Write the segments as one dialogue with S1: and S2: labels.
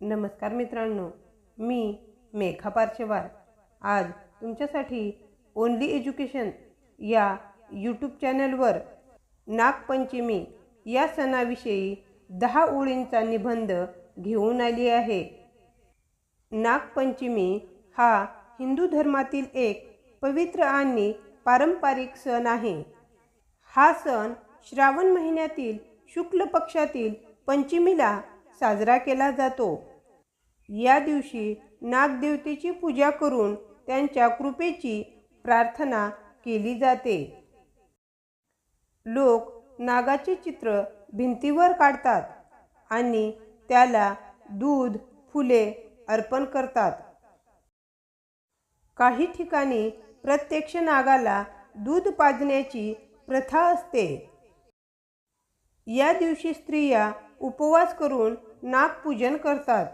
S1: नमस्कार मित्रांनो मी मेघा पार्शेवार आज तुमच्यासाठी ओनली एज्युकेशन या यूट्यूब चॅनलवर नागपंचमी या सणाविषयी दहा ओळींचा निबंध घेऊन आली आहे. नागपंचमी हा हिंदू धर्मातील एक पवित्र आणि पारंपरिक सण आहे. हा सण श्रावण महिन्यातील शुक्ल पक्षातील पंचमीला साजरा केला जातो. या दिवशी नागदेवतेची पूजा करून त्यांच्या कृपेची प्रार्थना केली जाते. लोक नागाचे चित्र भिंतीवर काढतात आणि त्याला दूध फुले अर्पण करतात. काही ठिकाणी प्रत्यक्ष नागाला दूध पाजण्याची प्रथा असते. या दिवशी स्त्रिया उपवास करून नागपूजन करतात.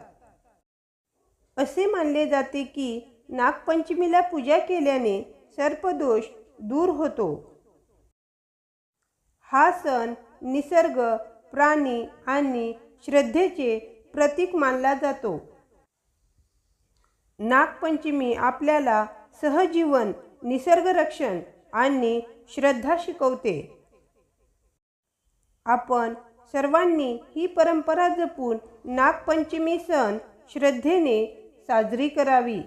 S1: असे मानले जाते की नागपंचमीला पूजा केल्याने सर्पदोष दूर होतो. हा सण निसर्ग प्राणी आणि श्रद्धेचे प्रतीक मानला जातो. नागपंचमी आपल्याला सहजीवन निसर्गरक्षण आणि श्रद्धा शिकवते. आपण सर्वांनी ही परंपरा जपून नागपंचमी सण श्रद्धेने साजरी करावी.